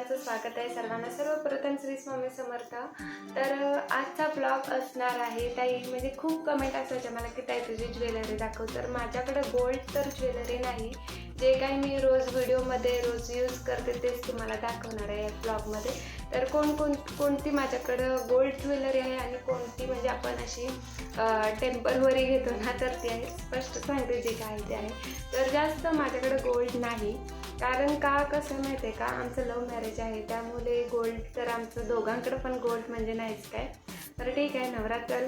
सर्वांचं स्वागत आहे. सर्वांना सर्वप्रथम श्री स्वामी समर्थ. तर आजचा ब्लॉग असणार आहे. ताई म्हणजे खूप कमेंट असायच्या मला की ताई तुझी ज्वेलरी दाखव. तर माझ्याकडे गोल्ड तर ज्वेलरी नाही. जे काही मी रोज व्हिडिओमध्ये रोज यूज करते तेच तुम्हाला दाखवणार आहे या ब्लॉगमध्ये. तर कोण कोण कोणती माझ्याकडं गोल्ड ज्वेलरी आहे आणि कोणती म्हणजे आपण अशी टेम्पलवरी घेतो ना तर ती आहे. स्पष्ट सांगते जे काय ते आहे. तर जास्त माझ्याकडं गोल्ड नाही. कारण का कसं माहिती आहे का? आमचं लव्ह मॅरेज आहे त्यामुळे गोल्ड तर आमचं दोघांकडं पण गोल्ड म्हणजे नाहीच काय. तर ठीक आहे नवरात्र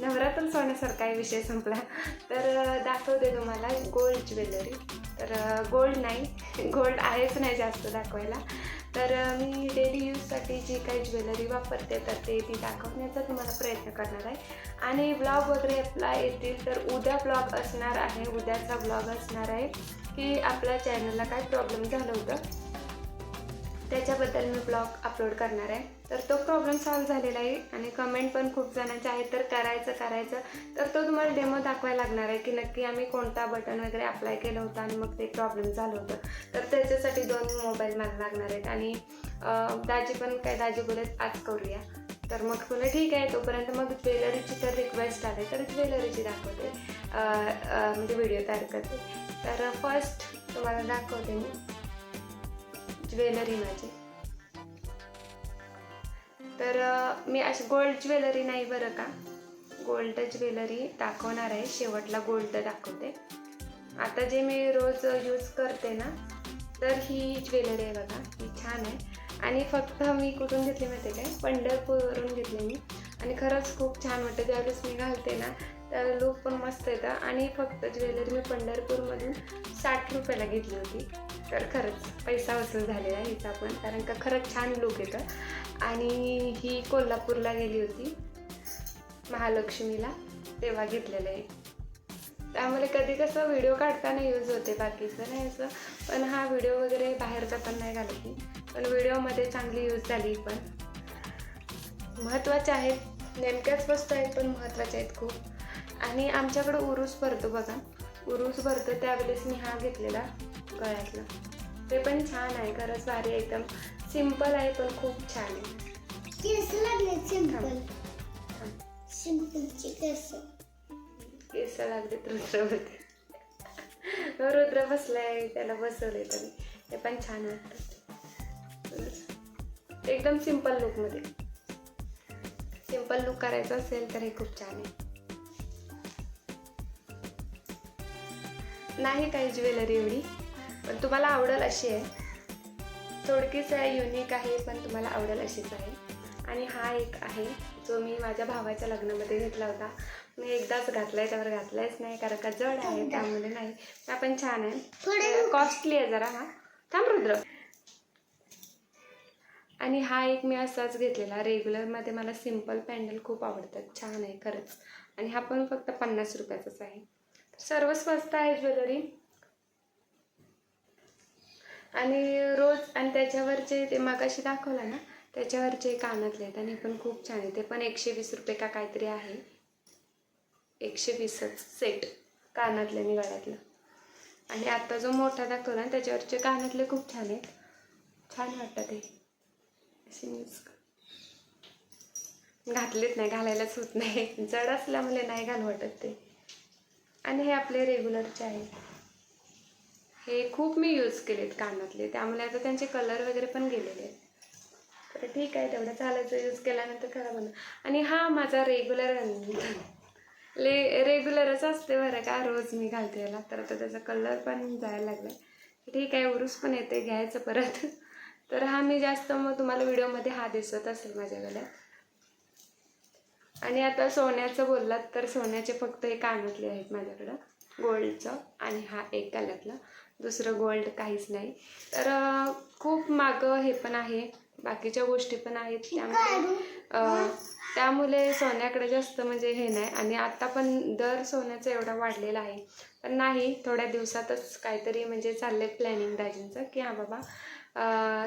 नवरात्र सोन्यासारखा आहे विषय संपला. तर दाखवते तुम्हाला गोल्ड ज्वेलरी तर गोल्ड नाही गोल्ड आहेच नाही जास्त दाखवायला. तर मी डेली यूजसाठी जी काही ज्वेलरी वापरते तर ते ती दाखवण्याचा तुम्हाला प्रयत्न करणार आहे. आणि ब्लॉग वगैरे आपला येतील तर उद्या ब्लॉग असणार आहे. उद्याचा ब्लॉग असणार आहे की आपल्या चॅनलला काय प्रॉब्लेम झालं होतं. त्याच्याबद्दल मी ब्लॉग अपलोड करणार आहे. तर तो प्रॉब्लेम सॉल्व्ह झालेला आहे आणि कमेंट पण खूप जणांचे आहेत. तर करायचं करायचं. तर तो तुम्हाला डेमो दाखवायला लागणार आहे की नक्की आम्ही कोणता बटन वगैरे अप्लाय केलं होतं आणि मग ते प्रॉब्लेम झालं होतं. तर त्याच्यासाठी दोन मोबाईल मला लागणार आहेत आणि दाजी पण काय दाजी बोलत आज करूया. तर मग तुला ठीक आहे. तोपर्यंत मग ज्वेलरीची तर रिक्वेस्ट आली तर ज्वेलरीची दाखवते. म्हणजे व्हिडिओ तयार करते. तर फर्स्ट तुम्हाला दाखवते मी. ज्वेलरी माझी तर मी अशी गोल्ड ज्वेलरी नाही बरं का. गोल्ड ज्वेलरी दाखवणार आहे. शेवटला गोल्ड दाखवते. आता जे मी रोज यूज करते ना तर ही ज्वेलरी आहे बघा. ही छान आहे. आणि फक्त मी कुठून घेतली माहिती आहे काय? पंढरपूरवरून घेतली मी. आणि खरंच खूप छान वाटतं. ज्यावेळेस मी घालते ना तर लुक पण मस्त येतं. आणि फक्त ज्वेलरी मी पंढरपूरमधून साठ रुपयाला घेतली होती. तर खरंच पैसा वसूल झालेला हिचा पण. कारण का खरंच छान लूक येतं. आणि ही कोल्हापूरला गेली होती. महालक्ष्मीला तेव्हा घेतलेलं आहे. त्यामुळे कधी कसं व्हिडिओ काढताना यूज होते बाकीचं नाही असं. पण हा व्हिडिओ वगैरे बाहेरचा पण नाही घालत मी. पण व्हिडिओमध्ये चांगली यूज झाली पण. महत्त्वाच्या आहेत. नेमक्याच वस्तू आहेत पण महत्त्वाच्या आहेत खूप. आणि आमच्याकडं उरूस भरतो बघा. उरूस भरतो त्यावेळेस मी हा घेतलेला गळ्यातला. ते पण छान आहे खरंच भारी एकदम सिंपल आहे पण खूप छान आहे. केस लागले सिंपल. सिंपलचे केस. केस लागले रुद्रवरती रुद्र बसलाय त्याला बसवलंय तर ते पण छान वाटतं. एकदम सिंपल लुकमध्ये सिंपल लुक करायचा असेल तर हे खूप छान आहे. नाही काही ज्वेलरी एवढी पण तुम्हाला आवडेल अशी आहे. थोडकीच आहे युनिक आहे पण तुम्हाला आवडेल अशीच आहे. आणि हा एक आहे जो मी माझ्या भावाच्या लग्नामध्ये घेतला होता. मी एकदाच घातलाय त्यावर घातलायच नाही कारण का जड आहे त्यामुळे नाही. पण छान थोडं आहे कॉस्टली आहे जरा हा. थांब रुद्र. आणि हा एक मी असाच घेतलेला रेग्युलरमध्ये मला सिंपल पॅन्डल खूप आवडतात. छान आहे खरंच. आणि हा पण फक्त पन्नास रुपयाचाच आहे. सर्व स्वस्त आहे ज्वेलरी. आणि रोज आणि त्याच्यावरचे ते मागाशी दाखवलं ना त्याच्यावरचे कानातले आहेत आणि पण खूप छान आहे ते पण एकशे वीस रुपये का काहीतरी आहे. एकशे वीसच सेट कानातले आणि गळ्यातलं. आणि आता जो मोठा दाखवला ना त्याच्यावरचे कानातले खूप छान आहेत. छान वाटतात ते. असे घातलेत नाही घालायलाच होत नाही. जड असल्यामुळे नाही घाल वाटत ते. आणि हे आपले रेग्युलरचे आहेत. हे खूप मी यूज केलेत कानातले. त्यामुळे आता त्यांचे कलर वगैरे पण गेलेले आहेत. तर ठीक आहे तेवढं चालायचं. यूज केल्यानंतर खराब होणार आणि हा माझा रेग्युलर ले रेग्युलरच असते बरं का रोज मी घालते याला. तर आता त्याचा कलर पण जायला लागला ठीक आहे उरूस पण येते घ्यायचं परत. तर हा मी जास्त मग तुम्हाला व्हिडिओमध्ये हा दिसत असेल माझ्या गळ्यात. आणि आता सोन्याचं बोललात तर सोन्याचे फक्त हे कानातले आहेत माझ्याकडं गोल्डचं. आणि हा एक गळ्यातला दुसरं गोल्ड काहीच नाही. तर खूप मागं हे पण आहे. बाकीच्या गोष्टी पण आहेत. त्यामुळे त्यामुळे सोन्याकडे जास्त म्हणजे हे नाही. आणि आता पण दर सोन्याचा एवढा वाढलेला आहे. पण नाही थोड्या दिवसातच काहीतरी म्हणजे चाललंय प्लॅनिंग दाजींचं की हां बाबा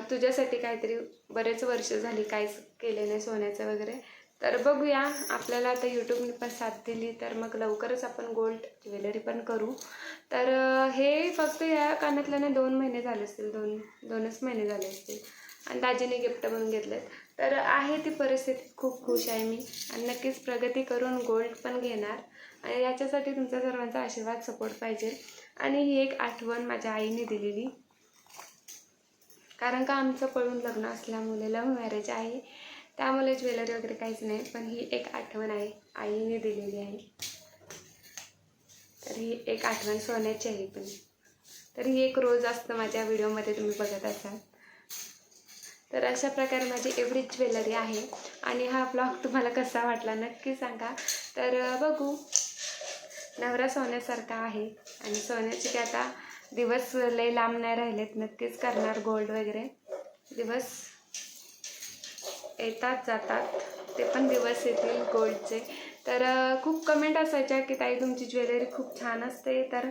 तुझ्यासाठी काहीतरी बरेच वर्ष झाली काहीच केले नाही सोन्याचं वगैरे. तर बघूया आपल्याला आता यूट्यूबने पण साथ दिली तर मग लवकरच आपण गोल्ड ज्वेलरी पण करू. तर हे फक्त या कानातल्याने दोन महिने झाले असतील दोन दोनच महिने झाले असतील. आणि दाजीने गिफ्ट म्हणून घेतलेत. तर आहे ती परिस्थिती खूप खुश आहे मी. आणि नक्कीच प्रगती करून गोल्ड पण घेणार. आणि याच्यासाठी तुमचा सर्वांचा आशीर्वाद सपोर्ट पाहिजे. आणि ही एक आठवण माझ्या आईने दिलेली. कारण का आमचं पळून लग्न असल्यामुळे लव्ह मॅरेज आहे. त्यामुळे ज्वेलरी वगैरे काहीच नाही पण ही एक आठवण आहे आईने दिलेली आहे. तर ही एक आठवण सोन्याची आहे पण. तर ही एक रोज असतं माझ्या व्हिडिओमध्ये तुम्ही बघत असाल. तर अशा प्रकारे माझी एवढीच ज्वेलरी आहे. आणि हा ब्लॉग तुम्हाला कसा वाटला नक्की सांगा. तर बघू. नवरा सोन्यासारखा आहे. आणि सोन्याचे काय आता दिवस लय लांब नाही राहिलेत नक्कीच करणार गोल्ड वगैरे. दिवस येतात जातात. ते पण दिवस येतील गोल्डचे. तर खूप कमेंट असायच्या की ताई तुमची ज्वेलरी खूप छान असते. तर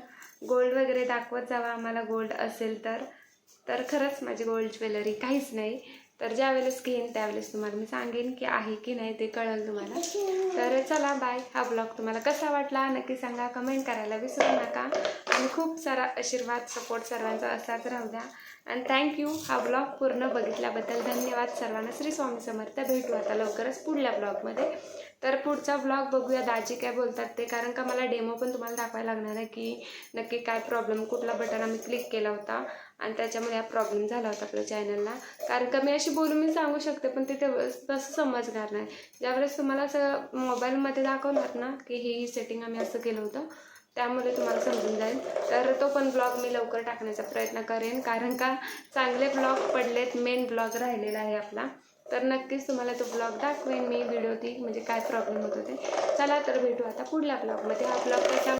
गोल्ड वगैरे दाखवत जावा. आम्हाला गोल्ड असेल तर. तर खरंच माझी गोल्ड ज्वेलरी काहीच नाही. तर ज्यावेळेस घेईन त्यावेळेस तुम्हाला मी सांगेन की आहे की नाही ते कळेल तुम्हाला. तर चला बाय हा ब्लॉग तुम्हाला कसा वाटला नक्की सांगा. कमेंट करायला विसरू नका. आणि खूप सारा आशीर्वाद सपोर्ट सर्वांचा असाच राहू द्या. आणि थँक्यू हा ब्लॉग पूर्ण बघितल्याबद्दल धन्यवाद. सर्वांना श्री स्वामी समर्थ. भेटू आता लवकरच पुढल्या ब्लॉगमध्ये तर पुढचा ब्लॉग बघूया दाजी काय बोलतात ते. कारण का मला डेमो पण तुम्हाला दाखवायला लागणार आहे की नक्की काय प्रॉब्लेम कुठला बटन आम्ही क्लिक केला होता. आणि त्याच्यामुळे हा प्रॉब्लेम झाला होता आपल्या चॅनलला कारण का मी अशी बोलून मी सांगू शकते पण ते तसं समजणार नाही ज्यावेळेस तुम्हाला असं मोबाईलमध्ये दाखवणार ना की ही सेटिंग आम्ही असं केलं होतं. त्यामुळे तुम्हाला समजून जाईल. तर तो पण ब्लॉग मी लवकर टाकण्याचा प्रयत्न करेन. कारण का चांगले ब्लॉग पडलेत मेन ब्लॉग राहिलेला आहे आपला. तर नक्कीच तुम्हाला तो ब्लॉग दाखवेन मी व्हिडिओ ती म्हणजे काय प्रॉब्लेम होत होते. चला तर भेटू आता पुढल्या ब्लॉगमध्ये हा ब्लॉग कसा